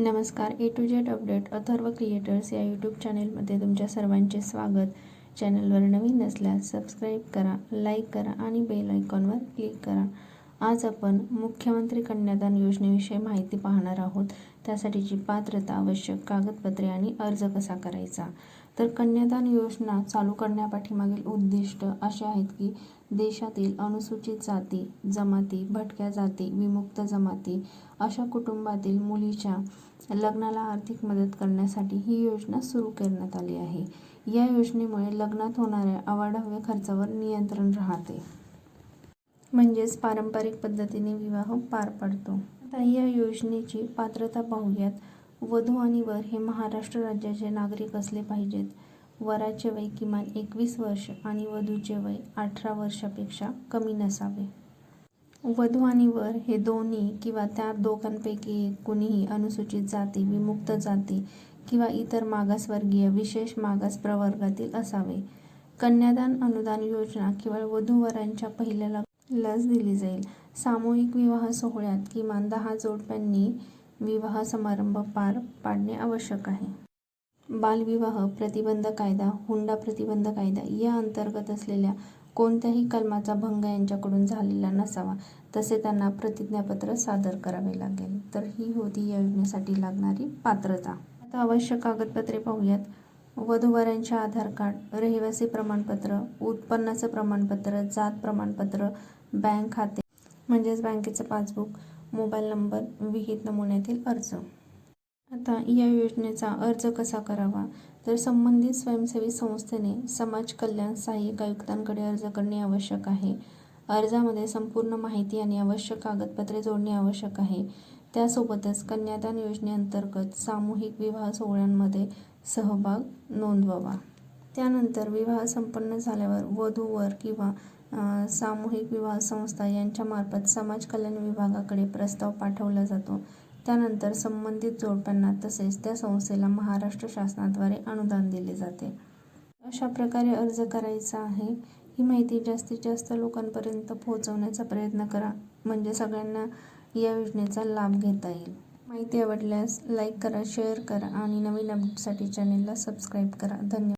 नमस्कार. A to Z update Atharva creators या YouTube चॅनेलमध्ये तुमच्या सर्वांचे स्वागत. चॅनलवर नवीन असल्यास सबस्क्राईब करा लाईक करा आणि बेल आयकॉनवर क्लिक करा. आज आपण मुख्यमंत्री कन्यादान योजनेविषयी माहिती पाहणार आहोत. त्यासाठीची पात्रता आवश्यक कागदपत्रे आणि अर्ज कसा करायचा? तर कन्यादान योजना चालू करण्यापाठीमागील उद्दिष्ट असे आहेत की देशातील अनुसूचित जाती जमाती भटक्या जाती विमुक्त जमाती अशा कुटुंबातील मुलीच्या लग्नाला आर्थिक मदत करण्यासाठी ही योजना सुरू करण्यात आली आहे. या योजनेमुळे लग्नात होणाऱ्या अवाढव्य खर्चावर नियंत्रण राहते. म्हणजेच पारंपरिक पद्धतीने विवाह पार पडतो. आता या योजनेची पात्रता पाहूयात. वधू आणि वर हे महाराष्ट्र राज्याचे नागरिक असले पाहिजेत. वराचे वय किमान एकवीस वर्ष आणि वधूचे वय अठरा वर्षापेक्षा कमी नसावे. वधू आणि वर हे दोन्ही किंवा त्या दोघांपैकी एक कुणीही अनुसूचित जाती विमुक्त जाती किंवा इतर मागासवर्गीय विशेष मागास प्रवर्गातील असावे. कन्यादान अनुदान योजना केवळ वधूवरांच्या पहिल्या लस दिली जाईल. सामूहिक विवाह सोहळ्यात किमान दहा जोडप्यांनी विवाह समारंभ पार पाडणे आवश्यक आहे. बालविवाह प्रतिबंध कायदा हुंडा प्रतिबंध कायदा या अंतर्गत असलेल्या कोणत्याही कलमाचा भंग यांच्याकडून झालेला नसावा तसे त्यांना प्रतिज्ञापत्र सादर करावे लागेल. तर ही होती या योजनेसाठी लागणारी पात्रता. आता आवश्यक कागदपत्रे पाहूयात. वधूवरांचे आधार कार्ड रहिवासी प्रमाणपत्र उत्पन्नाचं प्रमाणपत्र जात प्रमाणपत्र बँक खाते म्हणजेच बँकेचं पासबुक मोबाईल नंबर विहित नमुन्यातील अर्ज. आता या योजनेचा अर्ज कसा करावा? तर संबंधित स्वयंसेवी संस्थेने समाज कल्याण सहाय्यक आयुक्तांकडे अर्ज करणे आवश्यक आहे. अर्जामध्ये संपूर्ण माहिती आणि आवश्यक कागदपत्रे जोडणे आवश्यक आहे. त्यासोबतच कन्यादान योजनेअंतर्गत सामूहिक विवाह सोहळ्यांमध्ये सहभाग नोंदवावा. त्यानंतर विवाह संपन्न झाल्यावर वधूवर किंवा सामूहिक विवाह संस्था यांच्यामार्फत समाज कल्याण विभागाकडे प्रस्ताव पाठवला जातो. त्यानंतर संबंधित जोडप्यांना तसेच त्या संस्थेला महाराष्ट्र शासनाद्वारे अनुदान दिले जाते. अशा प्रकारे अर्ज करायचा आहे. ही माहिती जास्तीत जास्त लोकांपर्यंत पोहोचवण्याचा प्रयत्न करा. म्हणजे सगळ्यांना या योजनेचा लाभ घेता येईल. माहिती आवडल्यास लाईक करा शेअर करा आणि नवीन अपडेटसाठी चॅनेलला सबस्क्राईब करा. धन्यवाद.